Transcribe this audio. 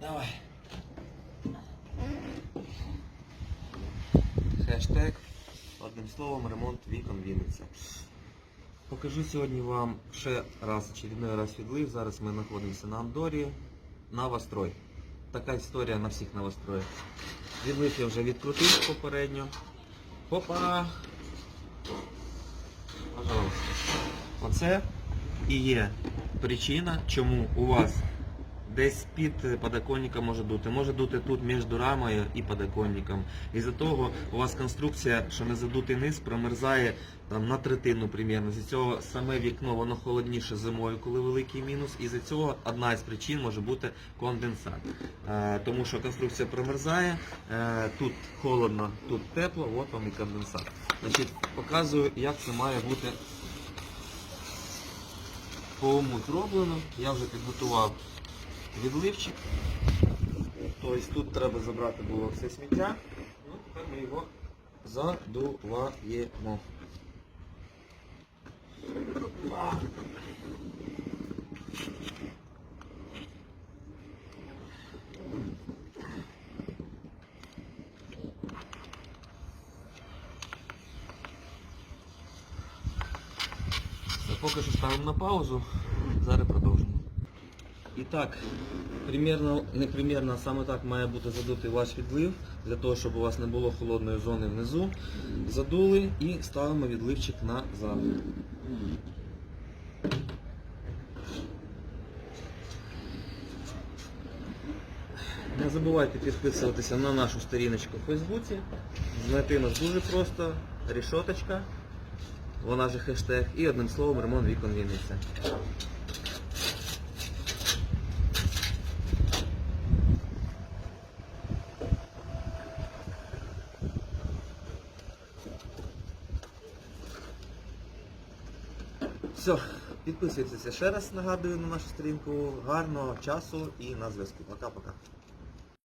Давай. Хештег. Одним словом, ремонт вікон Вінниця. Покажу сьогодні вам ще раз очередной раз відлив. Зараз ми знаходимося на Андорі. Новострой. Така історія на всіх новостроях. Відлив я вже відкрутив попередньо. Опа! Пожалуйста. Оце і є причина, чому у вас десь під подоконником може дути. Може дути тут між рамою і подоконником. Із-за того у вас конструкція, що не задутий низ, промерзає там, на третину примерно. З цього саме вікно воно холодніше зимою, коли великий мінус. І з цього одна із причин може бути конденсат. Е, тому що конструкція промерзає, е, тут холодно, тут тепло, от вам і конденсат. Значить, показую, як це має бути по уму зроблено. Я вже підготував відливчик. Тобто тут треба забрати було все сміття. Ну, тепер ми його задуваємо. Поки що ставимо на паузу. Зараз продовжимо. І так, примірно, не примірно, а саме так має бути задутий ваш відлив, для того, щоб у вас не було холодної зони внизу. Задули і ставимо відливчик назад. Не забувайте підписуватися на нашу сторіночку в Фейсбуці. Знайти нас дуже просто. Рішоточка, вона же хештег, і одним словом ремонт вікон Вінниця. Все, підписуйтеся ще раз, нагадую на нашу сторінку. Гарного часу і на зв'язку. Пока-пока.